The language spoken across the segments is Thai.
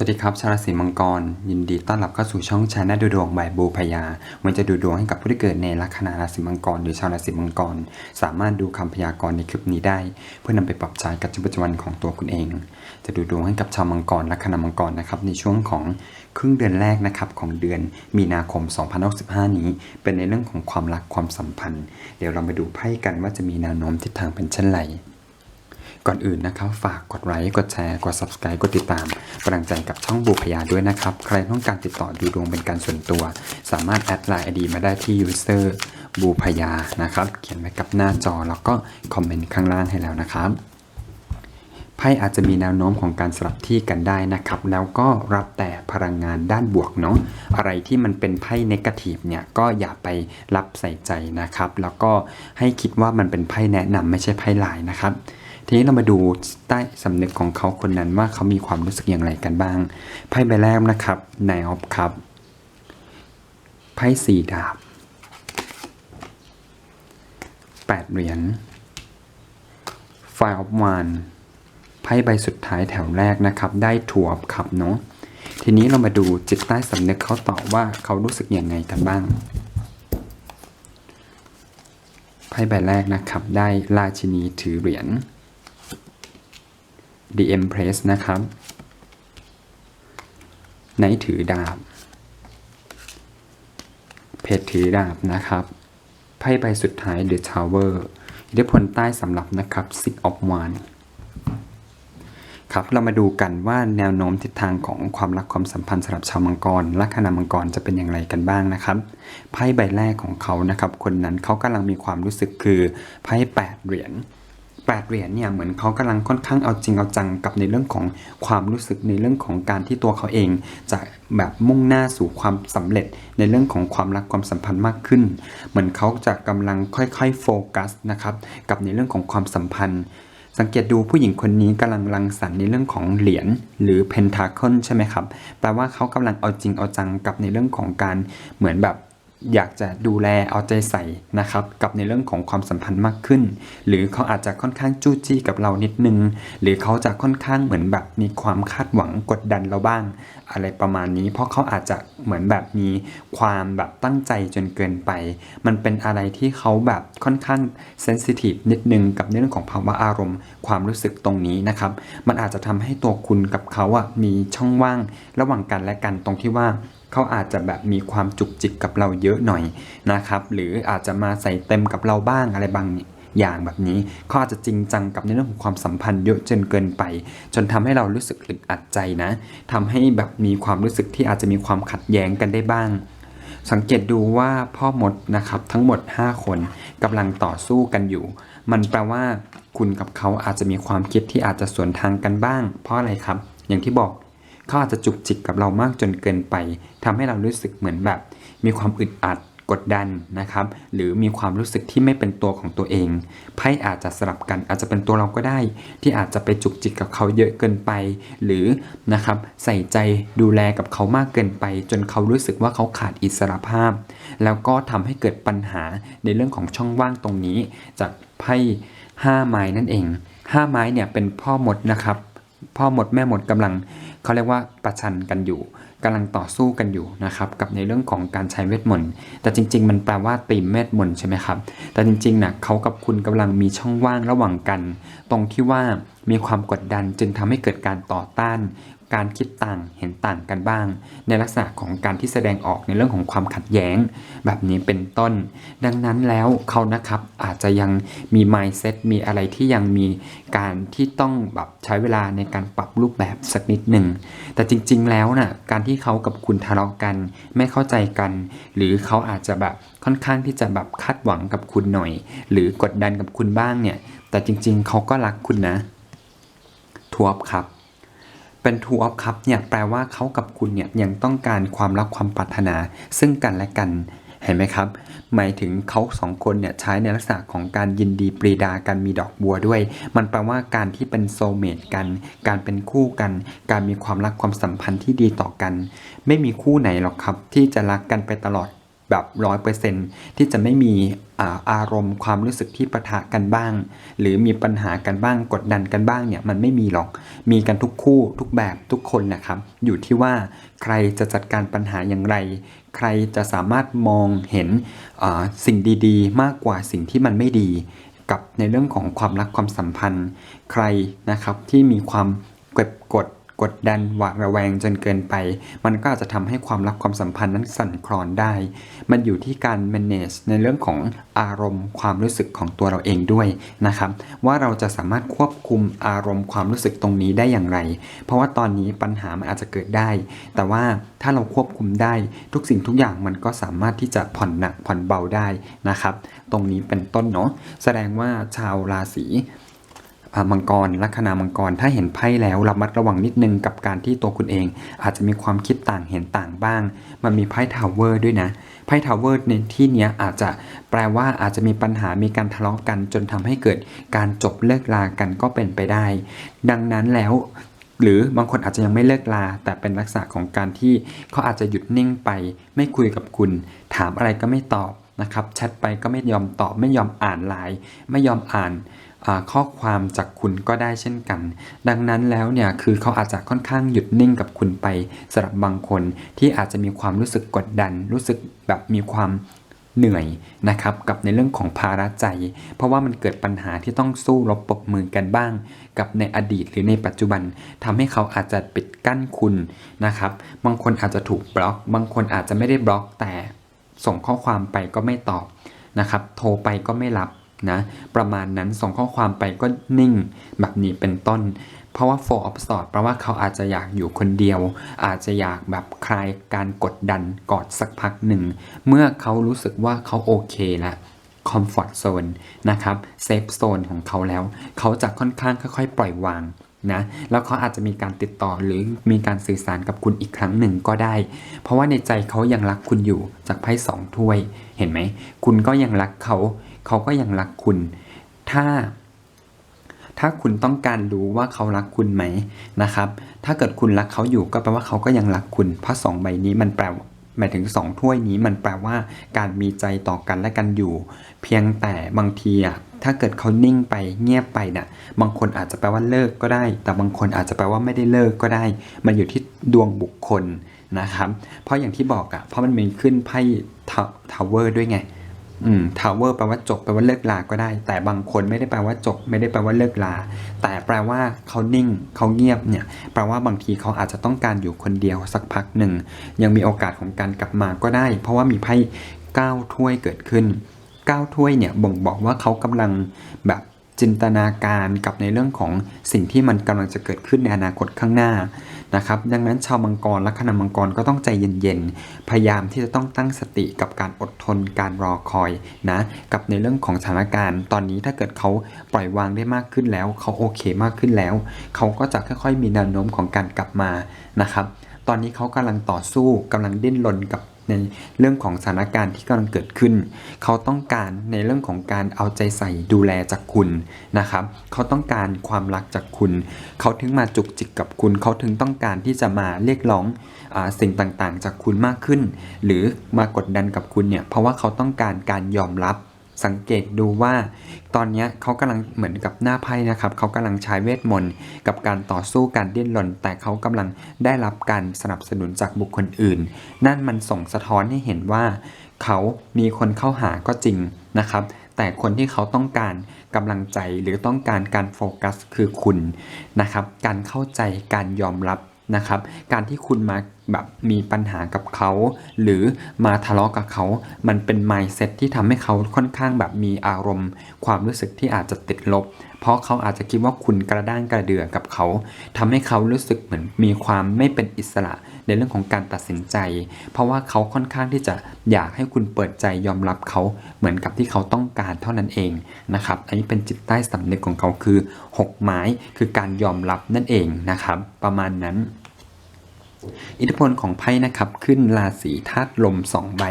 สวัสดีครับ ชาวราศีมังกร ยินดีต้อนรับเข้าสู่ช่องชาแนลดูดวงบายบูพยามันจะดูดวงให้กับผู้ที่เกิดในลัคนาราศีมังกร หรือชาวราศีมังกร สามารถดูคำพยากรณ์ในคลิปนี้ได้ เพื่อนำไปปรับใช้กับชีวิตประจำวันของตัวคุณเอง จะดูดวงให้กับชาวมังกรลัคนามังกรนะครับในช่วงของครึ่งเดือนแรกนะครับของเดือนมีนาคม 2065 นี้ เป็นในเรื่องของความรักความสัมพันธ์ เดี๋ยวเรามาดูไพ่กันว่าจะมีแนวโน้มทิศทางเป็นเช่นไร ก่อนอื่นนะครับ ฝากกดไลค์กดแชร์กด subscribe กดติดตามกำลังใจกับช่องบูพยาด้วยนะครับ ใครต้องการติดต่อดูดวงเป็นการส่วนตัว สามารถแอดไลน์ไอดีมาได้ที่ user บูพยานะครับ เขียนไว้กับหน้าจอแล้วก็คอมเมนต์ข้างล่างให้แล้วนะครับไพ่อาจจะมีแนวโน้มของการสลับที่กันได้นะครับ แล้วก็รับแต่พลังงานด้านบวกเนาะอะไรที่มันเป็นไพ่เนกาทีฟเนี่ยก็อย่าไปรับใส่ใจนะครับ แล้วก็ให้คิดว่ามันเป็นไพ่แนะนำไม่ใช่ไพ่ลายนะครับ ทีนี้เรามาดูใต้สำนึกของเขาคนนั้นว่าเขามีความรู้สึกอย่างไรกันบ้างไพ่ใบแรกนะครับนายออฟครับไพ่สี่ดาบแปดเหรียญไฟออฟวานไพ่ใบสุดท้ายแถวแรกนะครับ ได้ถั่วขับเนาะทีนี้เรามาดูจิตใต้สำนึกเขาต่อว่าเขารู้สึกยังไงกันบ้างไพ่ใบแรกนะครับ ได้ราชินีถือเหรียญ The Empress นะครับไนถือดาบ เพชรถือดาบนะครับ ไพ่ใบสุดท้าย The Tower อิทธิพลใต้สำหรับนะครับ Six of Wands ครับเรามาดูกันว่าแนวโน้มทิศทางของความรักความสัมพันธ์สำหรับชาวมังกรลัคนามังกรจะเป็นอย่างไรกันบ้างนะครับไพ่ใบแรกของเขานะครับ คนนั้นเขากำลังมีความรู้สึกคือไพ่แปดเหรียญ แปดเหรียญเนี่ยเหมือนเขากำลังค่อนข้างเอาจริงเอาจังกับในเรื่องของความรู้สึกในเรื่องของการที่ตัวเขาเองจะแบบมุ่งหน้าสู่ความสำเร็จในเรื่องของความรักความสัมพันธ์มากขึ้น เหมือนเขาจะกำลังค่อยๆโฟกัสนะครับกับในเรื่องของความสัมพันธ์ สังเกตดูผู้หญิงคนนี้กำลังรังสรรค์ในเรื่องของเหรียญหรือเพนทาคิลใช่ไหมครับแปลว่าเขากำลังเอาจริงเอาจังกับในเรื่องของการเหมือนแบบ อยากจะดูแลเอาใจใส่นะครับกับในเรื่องของความสัมพันธ์มากขึ้น หรือเขาอาจจะค่อนข้างจู้จี้กับเรานิดนึง หรือเขาจะค่อนข้างเหมือนแบบมีความคาดหวังกดดันเราบ้าง อะไรประมาณนี้ เพราะเขาอาจจะเหมือนแบบมีความแบบตั้งใจจนเกินไป มันเป็นอะไรที่เขาแบบค่อนข้างเซนซิทีฟนิดนึงกับในเรื่องของภาวะอารมณ์ ความรู้สึกตรงนี้นะครับ มันอาจจะทำให้ตัวคุณกับเขาอะมีช่องว่างระหว่างกันและกันตรงที่ว่า เขาอาจจะแบบมีความจุกจิกกับเราเยอะหน่อยนะครับ หรืออาจจะมาใส่เต็มกับเราบ้างอะไรบางอย่างแบบนี้เขาอาจจะจริงจังกับในเรื่องของความสัมพันธ์เยอะจนเกินไป จนทำให้เรารู้สึกอึดอัดใจนะทำให้แบบมีความรู้สึกที่อาจจะมีความขัดแย้งกันได้บ้าง สังเกตดูว่าพ่อมดนะครับทั้งหมด 5 คนกำลังต่อสู้กันอยู่ มันแปลว่าคุณกับเขาอาจจะมีความคิดที่อาจจะสวนทางกันบ้าง เพราะอะไรครับ อย่างที่บอก เขาอาจจะจุกจิกกับเรามากจนเกินไปทำให้เรารู้สึกเหมือนแบบ มีความอึดอัดกดดันนะครับ หรือมีความรู้สึกที่ไม่เป็นตัวของตัวเองไพ่อาจจะสลับกันอาจจะเป็นตัวเราก็ได้ ที่อาจจะไปจุกจิกกับเขาเยอะเกินไป หรือนะครับใส่ใจดูแลกับเขามากเกินไป จนเขารู้สึกว่าเขาขาดอิสรภาพ แล้วก็ทำให้เกิดปัญหาในเรื่องของช่องว่างตรงนี้ จากไพ่ห้าไม้นั่นเองห้าไม้เนี่ยเป็นพ่อมดนะครับ พ่อหมดแม่หมดกำลัง เขาเรียกว่าประชันกันอยู่กำลังต่อสู้กันอยู่นะครับกับในเรื่องของการใช้เวทมนต์แต่จริง ๆ มันแปลว่าตีมเวทมนต์ใช่ไหมครับแต่จริงๆนะเขากับคุณกำลังมีช่องว่างระหว่างกัน ตรงที่ว่ามีความกดดันจึงทำให้เกิดการต่อต้าน การคิดต่างเห็นต่างกันบ้าง ในลักษณะของการที่แสดงออกในเรื่องของความขัดแย้ง แบบนี้เป็นต้น ดังนั้นแล้วเขานะครับอาจจะยังมี mindset มีอะไรที่ยังมีการที่ต้องแบบใช้เวลาในการปรับรูปแบบสักนิดหนึ่ง แต่จริงๆแล้วนะ่ะการที่เขากับคุณทะเลาะกัน ไม่เข้าใจกัน หรือเขาอาจจะแบบค่อนข้างที่จะแบบคาดหวังกับคุณหน่อย หรือกดดันกับคุณบ้างเนี่ยแต่จริงๆเขาก็รักคุณนะทวบครับ เป็น two of cup เนี่ยแปลว่าเขากับคุณเนี่ยยังต้องการความรักความปรารถนา ซึ่งกันและกันเห็นไหมครับ หมายถึงเขาสองคนเนี่ยใช้ในลักษณะของการยินดีปรีดากันมีดอกบัวด้วย มันแปลว่าการที่เป็นโซเมตกัน การเป็นคู่กัน การมีความรักความสัมพันธ์ที่ดีต่อกัน ไม่มีคู่ไหนหรอกครับ ที่จะรักกันไปตลอด แบบร้อยเปอร์เซนที่จะไม่มีอารมณ์ความรู้สึกที่ปะทะกันบ้าง หรือมีปัญหากันบ้างกดดันกันบ้างเนี่ยมันไม่มีหรอก มีกันทุกคู่ทุกแบบทุกคนนะครับ อยู่ที่ว่าใครจะจัดการปัญหาอย่างไร ใครจะสามารถมองเห็นสิ่งดีๆ มากกว่าสิ่งที่มันไม่ดี กับในเรื่องของความรักความสัมพันธ์ ใครนะครับที่มีความเก็บกด กดดันหวาดระแวงจนเกินไป มันก็อาจจะทำให้ความรักความสัมพันธ์นั้นสั่นคลอนได้ มันอยู่ที่การ manage ในเรื่องของอารมณ์ความรู้สึกของตัวเราเองด้วยนะครับว่าเราจะสามารถควบคุมอารมณ์ความรู้สึกตรงนี้ได้อย่างไร เพราะว่าตอนนี้ปัญหามันอาจจะเกิดได้ แต่ว่าถ้าเราควบคุมได้ทุกสิ่งทุกอย่างมันก็สามารถที่จะผ่อนหนักผ่อนเบาได้นะครับ ตรงนี้เป็นต้นเนาะแสดงว่าชาวราศี มังกรลัคนามังกร ถ้าเห็นไพ่แล้วระมัดระวังนิดนึงกับการที่ตัวคุณเอง อาจจะมีความคิดต่างเห็นต่างบ้าง มันมีไพ่ทาวเวอร์ด้วยนะไพ่ทาวเวอร์ในที่นี้อาจจะแปลว่าอาจจะมีปัญหามีการทะเลาะกัน จนทำให้เกิดการจบเลิกลากันก็เป็นไปได้ ดังนั้นแล้วหรือบางคนอาจจะยังไม่เลิกลา แต่เป็นลักษณะของการที่เขาอาจจะหยุดนิ่งไป ไม่คุยกับคุณ ถามอะไรก็ไม่ตอบนะครับแชทไปก็ไม่ยอมตอบไม่ยอมอ่านไลน์ไม่ยอมอ่าน ข้อความจากคุณก็ได้เช่นกัน ดังนั้นแล้วเนี่ยคือเขาอาจจะค่อนข้างหยุดนิ่งกับคุณไปสำหรับบางคนที่อาจจะมีความรู้สึกกดดัน รู้สึกแบบมีความเหนื่อยนะครับกับในเรื่องของภาระใจ เพราะว่ามันเกิดปัญหาที่ต้องสู้รบปรบมือกันบ้าง กับในอดีตหรือในปัจจุบันทำให้เขาอาจจะปิดกั้นคุณนะครับ บางคนอาจจะถูกบล็อก บางคนอาจจะไม่ได้บล็อกแต่ส่งข้อความไปก็ไม่ตอบนะครับ โทรไปก็ไม่รับ นะประมาณนั้นส่งข้อความไปก็นิ่งแบบนี้เป็นต้น เพราะว่า four of swords แปลว่าเขาอาจจะอยากอยู่คนเดียว อาจจะอยากแบบคลายการกดดันกอดสักพักหนึ่ง เมื่อเขารู้สึกว่าเขาโอเคแล้วคอมฟอร์ z โซนนะครับเซฟโซนของเขาแล้ว เขาจะค่อนข้างค่อย ๆ ปล่อยวางนะแล้วเขาอาจจะมีการติดต่อหรือมีการสื่อสารกับคุณอีกครั้งหนึ่งก็ได้ เพราะว่าในใจเขายังรักคุณอยู่จากไพ่สองถ้วยเห็นไหม คุณก็ยังรักเขา เขาก็ยังรักคุณ ถ้า ถ้าคุณต้องการรู้ว่าเขารักคุณไหมนะครับ ถ้าเกิดคุณรักเขาอยู่ก็แปลว่าเขาก็ยังรักคุณ เพราะสองใบนี้มันแปลหมายถึงสองถ้วยนี้มันแปลว่าการมีใจต่อกันและกันอยู่ เพียงแต่บางทีอะถ้าเกิดเขานิ่งไปเงียบไปน่ะบางคนอาจจะแปลว่าเลิกก็ได้ แต่บางคนอาจจะแปลว่าไม่ได้เลิกก็ได้ มันอยู่ที่ดวงบุคคลนะครับ เพราะอย่างที่บอกอะเพราะมันมีขึ้นไพ่ทาวเวอร์ด้วยไง อืมทาวเวอร์แปลว่าจบแปลว่าเลิกลาก็ได้ แต่บางคนไม่ได้แปลว่าจบ ไม่ได้แปลว่าเลิกลา แต่แปลว่าเขานิ่งเขาเงียบเนี่ย แปลว่าบางทีเขาอาจจะต้องการอยู่คนเดียวสักพักหนึ่ง ยังมีโอกาสของการกลับมาก็ได้ เพราะว่ามีไพ่เก้าถ้วยเกิดขึ้นเก้าถ้วยเนี่ยบ่งบอกว่าเขากำลังแบบ จินตนาการกับในเรื่องของสิ่งที่มันกำลังจะเกิดขึ้นในอนาคตข้างหน้านะครับดังนั้นชาวมังกรและคณะมังกรก็ต้องใจเย็นๆ พยายามที่จะต้องตั้งสติกับการอดทนการรอคอยนะกับในเรื่องของสถานการณ์ ตอนนี้ถ้าเกิดเขาปล่อยวางได้มากขึ้นแล้ว เขาโอเคมากขึ้นแล้ว เขาก็จะค่อยๆ มีแนวโน้มของการกลับมานะครับตอนนี้เขากำลังต่อสู้กำลังดิ้นรนกับ ในเรื่องของสถานการณ์ที่กำลังเกิดขึ้น เขาต้องการในเรื่องของการเอาใจใส่ดูแลจากคุณนะครับ เขาต้องการความรักจากคุณ เขาถึงมาจุกจิกกับคุณ เขาถึงต้องการที่จะมาเรียกร้องอสิ่งต่างๆ จากคุณมากขึ้น หรือมากดดันกับคุณเนี่ยเพราะว่าเขาต้องการการยอมรับ สังเกตดูว่า ตอนนี้เขากำลังเหมือนกับหน้าไพ่นะครับเขากำลังใช้เวทมนต์กับการต่อสู้การดิ้นรน แต่เขากำลังได้รับการสนับสนุนจากบุคคลอื่น นั่นมันส่งสะท้อนให้เห็นว่า เขามีคนเข้าหาก็จริงนะครับ แต่คนที่เขาต้องการกำลังใจหรือต้องการการโฟกัสคือคุณนะครับ การเข้าใจการยอมรับ นะครับ การที่คุณมาแบบมีปัญหากับเขา หรือมาทะเลาะกับเขา มันเป็น mindset ที่ทำให้เขาค่อนข้างแบบมีอารมณ์ ความรู้สึกที่อาจจะติดลบ เพราะเขาอาจจะคิดว่าคุณกระด้างกระเดือกับเขาทำให้เขารู้สึกเหมือนมีความไม่เป็นอิสระในเรื่องของการตัดสินใจ เพราะว่าเขาค่อนข้างที่จะอยากให้คุณเปิดใจยอมรับเขาเหมือนกับที่เขาต้องการเท่านั้นเองนะครับ อันนี้เป็นจิตใต้สำนึกของเขาคือ 6 ไม้คือการยอมรับนั่นเองนะครับ ประมาณนั้น อิทธิพลของไพ่นะครับขึ้นราศีธาตุลม2ใบ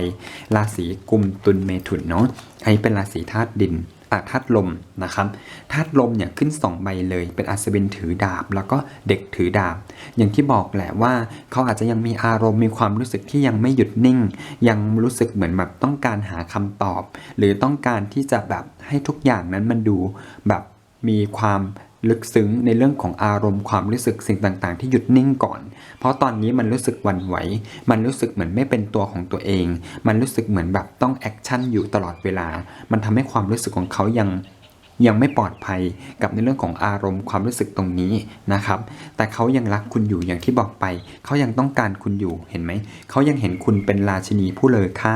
ราศีกุมตุลเมถุนเนาะอันนี้เป็นราศีธาตุดินอะธาตุลมนะครับธาตุลมเนี่ยขึ้น 2 ใบเลย เป็นอัศวินถือดาบ แล้วก็เด็กถือดาบ อย่างที่บอกแหละว่าเขาอาจจะยังมีอารมณ์มีความรู้สึกที่ยังไม่หยุดนิ่ง ยังรู้สึกเหมือนแบบต้องการหาคำตอบ หรือต้องการที่จะแบบให้ทุกอย่างนั้นมันดูแบบมีความ ลึกซึ้งในเรื่องของอารมณ์ความรู้สึกสิ่งต่างๆ ที่หยุดนิ่งก่อน เพราะตอนนี้มันรู้สึกวันไหว มันรู้สึกเหมือนไม่เป็นตัวของตัวเอง มันรู้สึกเหมือนแบบต้องแอคชั่นอยู่ตลอดเวลา มันทำให้ความรู้สึกของเขายัง ยังไม่ปลอดภัยกับในเรื่องของอารมณ์ความรู้สึกตรงนี้นะครับ แต่เขายังรักคุณอยู่อย่างที่บอกไป เขายังต้องการคุณอยู่เห็นไหม เขายังเห็นคุณเป็นราชินีผู้เลอค่า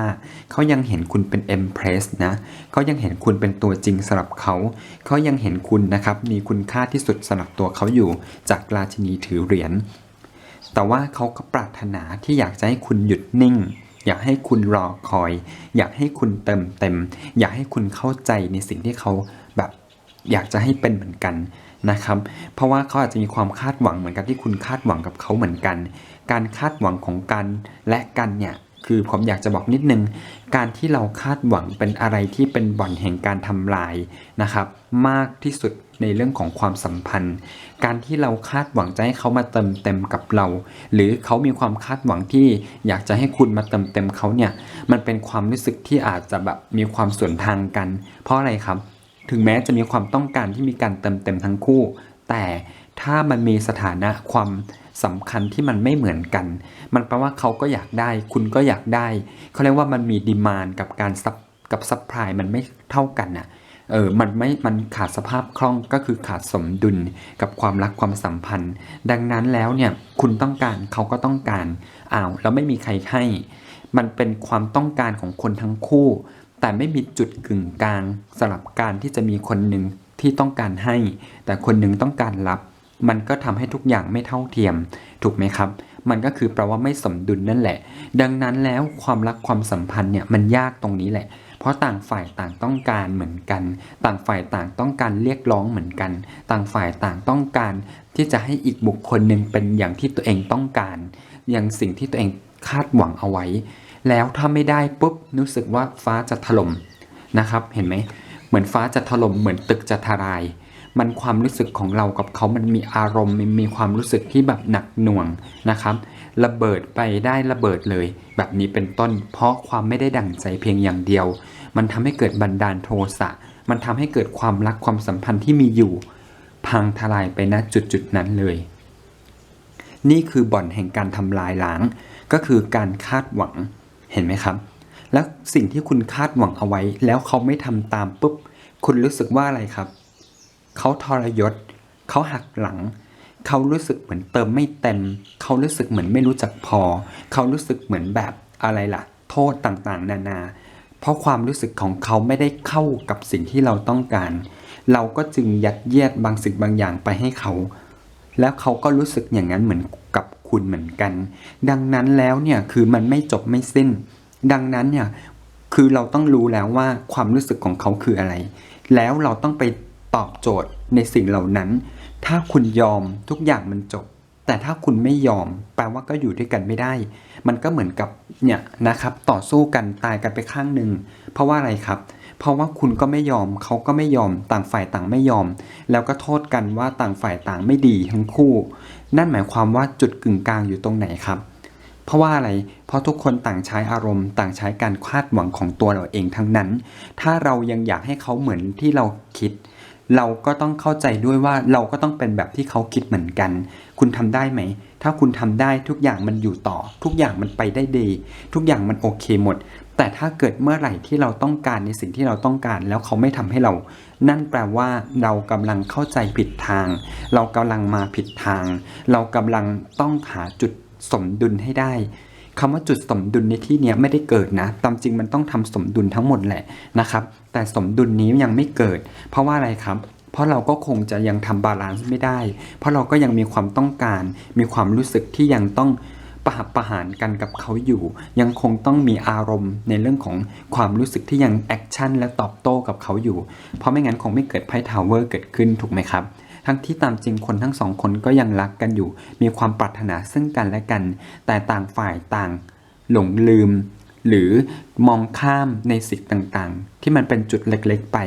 เขายังเห็นคุณเป็นเอ็มเพรสนะ เขายังเห็นคุณเป็นตัวจริงสำหรับเขา เขายังเห็นคุณนะครับมีคุณค่าที่สุดสำหรับตัวเขาอยู่ จากราชินีถือเหรียญ แต่ว่าเขาก็ปรารถนาที่อยากจะให้คุณหยุดนิ่งอยากให้คุณรอคอย อยากให้คุณเติมเต็ม อยากให้คุณเข้าใจในสิ่งที่เขา อยากจะให้เป็นเหมือนกันนะครับ เพราะว่าเขาอาจจะมีความคาดหวังเหมือนกับที่คุณคาดหวังกับเขาเหมือนกัน การคาดหวังของกันและกันเนี่ยคือผมอยากจะบอกนิดนึง การที่เราคาดหวังเป็นอะไรที่เป็นบ่อนแห่งการทำลายนะครับ มากที่สุดในเรื่องของความสัมพันธ์ การที่เราคาดหวังจะให้เขามาเติมเต็มกับเรา หรือเขามีความคาดหวังที่อยากจะให้คุณมาเติมเต็มเขาเนี่ย มันเป็นความรู้สึกที่อาจจะแบบมีความส่วนทางกัน เพราะอะไรครับ ถึงแม้จะมีความต้องการที่มีการเติมเต็มทั้งคู่ แต่ถ้ามันมีสถานะความสำคัญที่มันไม่เหมือนกัน มันแปลว่าเขาก็อยากได้ คุณก็อยากได้ เขาเรียกว่ามันมีดีมานกับการซับกับซัพพลายมันไม่เท่ากันน่ะ เออ มันไม่ มันขาดสภาพคล่องก็คือขาดสมดุลกับความรักความสัมพันธ์ ดังนั้นแล้วเนี่ย คุณต้องการเขาก็ต้องการ อ้าว แล้วไม่มีใครให้ มันเป็นความต้องการของคนทั้งคู่ แต่ไม่มีจุดกึ่งกลางสำหรับการที่จะมีคนหนึ่งที่ต้องการให้ แต่คนหนึ่งต้องการรับ มันก็ทำให้ทุกอย่างไม่เท่าเทียม ถูกไหมครับ มันก็คือแปลว่าไม่สมดุลนั่นแหละ ดังนั้นแล้วความรักความสัมพันธ์เนี่ยมันยากตรงนี้แหละ เพราะต่างฝ่ายต่างต้องการเหมือนกัน ต่างฝ่ายต่างต้องการเรียกร้องเหมือนกัน ต่างฝ่ายต่างต้องการที่จะให้อีกบุคคลหนึ่งเป็นอย่างที่ตัวเองต้องการ อย่างสิ่งที่ตัวเองคาดหวังเอาไว้ แล้วถ้าไม่ได้ปุ๊บรู้สึกว่าฟ้าจะถล่มนะครับ เห็นไหมเหมือนฟ้าจะถล่มเหมือนตึกจะทลาย มันความรู้สึกของเรากับเขามันมีอารมณ์มันมีความรู้สึกที่แบบหนักหน่วงนะครับ ระเบิดไปได้ระเบิดเลย แบบนี้เป็นต้น เพราะความไม่ได้ดั่งใจเพียงอย่างเดียว มันทำให้เกิดบันดาลโทสะมันทำให้เกิดความรักความสัมพันธ์ที่มีอยู่ พังทลายไปณจุดจุดนั้นเลย นี่คือบ่อนแห่งการทำลายล้างก็คือการคาดหวัง เห็นไหมครับ แล้วสิ่งที่คุณคาดหวังเอาไว้ แล้วเขาไม่ทำตามปุ๊บ คุณรู้สึกว่าอะไรครับ เขาทรยศ เขาหักหลัง เขารู้สึกเหมือนเติมไม่เต็ม เขารู้สึกเหมือนไม่รู้จักพอ เขารู้สึกเหมือนแบบอะไรล่ะ โทษต่างๆ นานา เพราะความรู้สึกของเขาไม่ได้เข้ากับสิ่งที่เราต้องการ เราก็จึงยัดเยียดบางสิ่งบางอย่างไปให้เขา แล้วเขาก็รู้สึกอย่างนั้นเหมือนกับ คุณเหมือนกัน ดังนั้นแล้วเนี่ยคือมันไม่จบไม่สิ้น ดังนั้นเนี่ยคือเราต้องรู้แล้วว่าความรู้สึกของเขาคืออะไร แล้วเราต้องไปตอบโจทย์ในสิ่งเหล่านั้น ถ้าคุณยอมทุกอย่างมันจบ แต่ถ้าคุณไม่ยอม แปลว่าก็อยู่ด้วยกันไม่ได้ มันก็เหมือนกับเนี่ยนะครับต่อสู้กันตายกันไปข้างหนึ่งเพราะว่าอะไรครับเพราะว่าคุณก็ไม่ยอมเขาก็ไม่ยอมต่างฝ่ายต่างไม่ยอม แล้วก็โทษกันว่าต่างฝ่ายต่างไม่ดีทั้งคู่ นั่นหมายความว่าจุดกึ่งกลางอยู่ตรงไหนครับ เพราะว่าอะไร เพราะทุกคนต่างใช้อารมณ์ ต่างใช้การคาดหวังของตัวเราเองทั้งนั้น ถ้าเรายังอยากให้เขาเหมือนที่เราคิด เราก็ต้องเข้าใจด้วยว่าเราก็ต้องเป็นแบบที่เขาคิดเหมือนกัน คุณทำได้ไหมถ้าคุณทำได้ทุกอย่างมันอยู่ต่อ ทุกอย่างมันไปได้ดี ทุกอย่างมันโอเคหมด แต่ถ้าเกิดเมื่อไหร่ที่เราต้องการในสิ่งที่เราต้องการ แล้วเขาไม่ทำให้เรา นั่นแปลว่าเรากำลังเข้าใจผิดทาง เรากำลังมาผิดทาง เรากำลังต้องหาจุดสมดุลให้ได้คำว่าจุดสมดุลในที่นี้ไม่ได้เกิดนะ ตามจริงมันต้องทำสมดุลทั้งหมดแหละนะครับ แต่สมดุลนี้ยังไม่เกิด เพราะว่าอะไรครับ เพราะเราก็คงจะยังทำบาลานซ์ไม่ได้ เพราะเราก็ยังมีความต้องการ มีความรู้สึกที่ยังต้อง ประหับประหารกันกับเขาอยู่ ยังคงต้องมีอารมณ์ในเรื่องของความรู้สึกที่ยังแอคชั่นและตอบโต้กับเขาอยู่ เพราะไม่งั้นคงไม่เกิดไพ่ทาวเวอร์เกิดขึ้นถูกไหมครับ ทั้งที่ตามจริงคนทั้งสองคนก็ยังรักกันอยู่ มีความปรารถนาซึ่งกันและกัน แต่ต่างฝ่ายต่าง หลงลืม หรือมองข้ามในสิ่งต่างๆ ที่มันเป็นจุดเล็กๆ ไป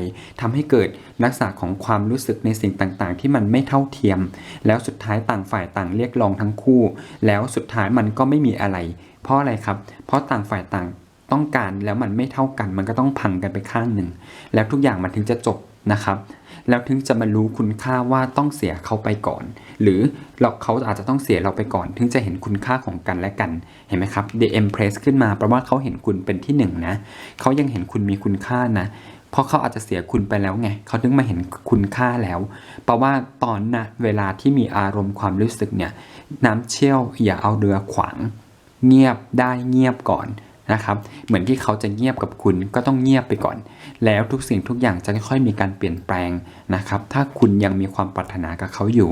ทำให้เกิดลักษณะของความรู้สึกในสิ่งต่างๆ ที่มันไม่เท่าเทียม แล้วสุดท้ายต่างฝ่ายต่างเรียกร้องทั้งคู่ แล้วสุดท้ายมันก็ไม่มีอะไร เพราะอะไรครับ เพราะต่างฝ่ายต่างต้องการแล้วมันไม่เท่ากัน มันก็ต้องพังกันไปข้างหนึ่ง แล้วทุกอย่างมันถึงจะจบนะครับ แล้วถึงจะมารู้คุณค่าว่าต้องเสียเขาไปก่อน หรือเราเขาอาจจะต้องเสียเราไปก่อน ถึงจะเห็นคุณค่าของกันและกันเห็นไหมครับ The Empress ขึ้นมาแปลว่าเขาเห็นคุณเป็นที่หนึ่งนะเขายังเห็นคุณมีคุณค่านะเพราะเขาอาจจะเสียคุณไปแล้วไง เขาถึงมาเห็นคุณค่าแล้ว เพราะว่าตอนนะเวลาที่มีอารมณ์ความรู้สึกเนี่ย น้ำเชี่ยวอย่าเอาเรือขวาง เงียบได้เงียบก่อน นะครับเหมือนที่เขาจะเงียบกับคุณก็ต้องเงียบไปก่อน แล้วทุกสิ่งทุกอย่างจะค่อยๆมีการเปลี่ยนแปลงนะครับ ถ้าคุณยังมีความปรารถนากับเขาอยู่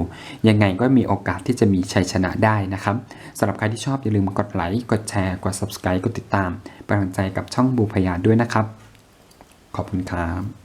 ยังไงก็มีโอกาสที่จะมีชัยชนะได้นะครับสำหรับใครที่ชอบอย่าลืมกดไลค์กดแชร์กด subscribe กดติดตามเป็นกำลังใจกับช่องบูพยาด้วยนะครับ ขอบคุณครับ